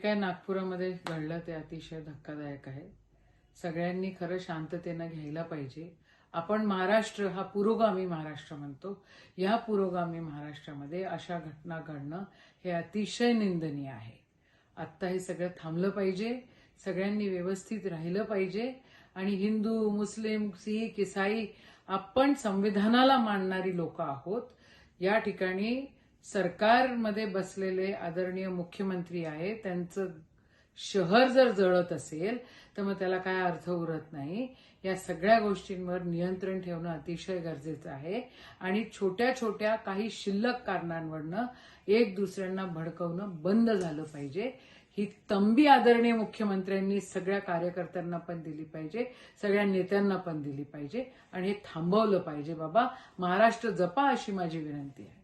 काय नागपुरामध्ये घडलं ते अतिशय धक्कादायक आहे. सगळ्यांनी खरं शांततेनं घ्यायला पाहिजे. आपण महाराष्ट्र हा पुरोगामी महाराष्ट्र म्हणतो. या पुरोगामी महाराष्ट्रामध्ये अशा घटना घडणं हे अतिशय निंदनीय आहे. आत्ता हे सगळं थांबलं पाहिजे. सगळ्यांनी व्यवस्थित राहिलं पाहिजे. आणि हिंदू मुस्लिम सिख इसाई आपण संविधानाला मानणारी लोक आहोत. या ठिकाणी सरकारमध्ये बसलेले आदरणीय मुख्यमंत्री आहे त्यांचं शहर जर जळत असेल तर मग त्याला काय अर्थ उरत नाही. या सगळ्या गोष्टींवर नियंत्रण ठेवणं अतिशय गरजेचं आहे. आणि छोट्या छोट्या काही शिल्लक कारणांवरनं एक दुसऱ्यांना भडकवणं बंद झालं पाहिजे. ही तंबी आदरणीय मुख्यमंत्र्यांनी सगळ्या कार्यकर्त्यांना पण दिली पाहिजे सगळ्या नेत्यांना पण दिली पाहिजे. आणि हे थांबवलं पाहिजे बाबा. महाराष्ट्र जपा अशी माझी विनंती आहे.